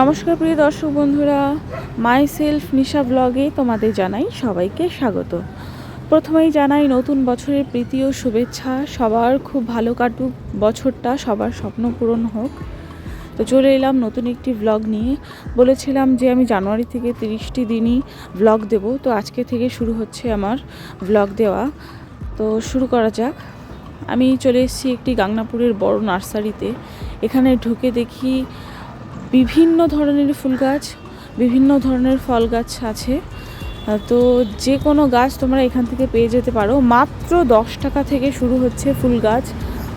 নমস্কার প্রিয় দর্শক বন্ধুরা মাই সেলফ নিশা ব্লগে তোমাদের জানাই সবাইকে স্বাগত। প্রথমেই জানাই নতুন বছরের প্রীতি ও শুভেচ্ছা। সবার খুব ভালো কাটুক, বছরটা সবার স্বপ্ন পূরণ হোক। তো চলে এলাম নতুন একটি ব্লগ নিয়ে। বলেছিলাম যে আমি জানুয়ারি থেকে তিরিশটি দিনই ব্লগ দেব। তো আজকে থেকে শুরু হচ্ছে আমার ব্লগ দেওয়া। তো শুরু করা যাক। আমি চলে এসেছি একটি গাংনাপুরের বড় নার্সারিতে। এখানে ঢুকে দেখি বিভিন্ন ধরনের ফুল গাছ, বিভিন্ন ধরনের ফল গাছ আছে। তো যে কোনো গাছ তোমরা এখান থেকে পেয়ে যেতে পারো। মাত্র দশ টাকা থেকে শুরু হচ্ছে ফুল গাছ।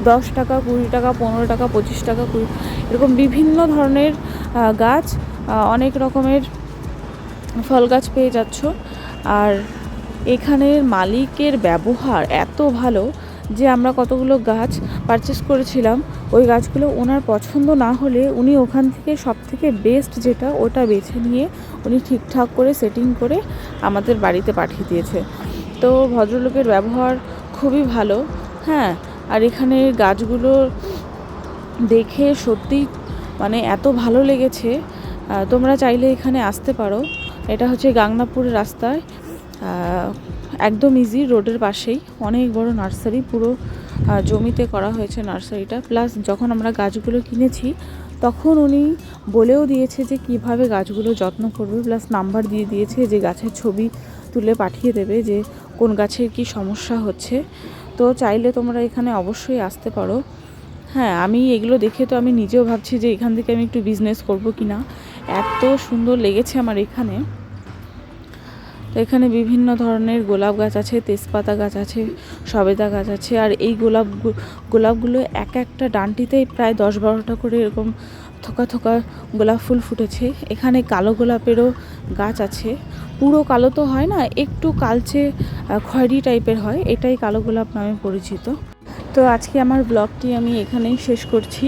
দশ টাকা, কুড়ি টাকা, পনেরো টাকা, পঁচিশ টাকা, কুড়ি এরকম বিভিন্ন ধরনের গাছ অনেক রকমের ফল গাছ পেয়ে যাচ্ছ। আর এখানের মালিকের ব্যবহার এত ভালো যে আমরা কতগুলো গাছ পারচেস করেছিলাম, ওই গাছগুলো ওনার পছন্দ না হলে উনি ওখান থেকে সব থেকে বেস্ট যেটা, ওটা বেছে নিয়ে উনি ঠিকঠাক করে সেটিং করে আমাদের বাড়িতে পাঠিয়ে দিয়েছে। তো ভদ্রলোকের ব্যবহার খুবই ভালো হ্যাঁ আর এখানে গাছগুলো দেখে সত্যি মানে এত ভালো লেগেছে। তোমরা চাইলে এখানে আসতে পারো। এটা হচ্ছে গাংনাপুর রাস্তায়। একদম ইজি রোডের পাশেই। অনেক বড় নার্সারি, পুরো জমিতে করা হয়েছে নার্সারিটা। প্লাস যখন আমরা গাছগুলো কিনেছি, তখন উনি বলেও দিয়েছে যে কীভাবে গাছগুলো যত্ন করবে। প্লাস নাম্বার দিয়ে দিয়েছে যে গাছের ছবি তুলে পাঠিয়ে দেবে যে কোন গাছের কি সমস্যা হচ্ছে। তো চাইলে তোমরা এখানে অবশ্যই আসতে পারো। হ্যাঁ আমি এগুলো দেখে তো আমি নিজেও ভাবছি যে এখান থেকে আমি একটু বিজনেস করব কি না এত সুন্দর লেগেছে আমার এখানে। এখানে বিভিন্ন ধরনের গোলাপ গাছ আছে, তেজপাতা গাছ আছে, সবেদা গাছ আছে, আর এই গোলাপ গোলাপগুলো এক একটা ডান্টিতেই প্রায় দশ বারোটা করে এরকম থোকা থোকা গোলাপ ফুল ফুটেছে। এখানে কালো গোলাপেরও গাছ আছে। পুরো কালো তো হয় না, একটু কালচে খয়েরি টাইপের হয়, এটাই কালো গোলাপ নামে পরিচিত। তো আজকে আমার ব্লগটি আমি এখানেই শেষ করছি।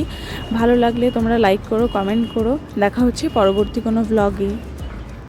ভালো লাগলে তোমরা লাইক করো, কমেন্ট করো। দেখা হচ্ছে পরবর্তী কোনো ব্লগেই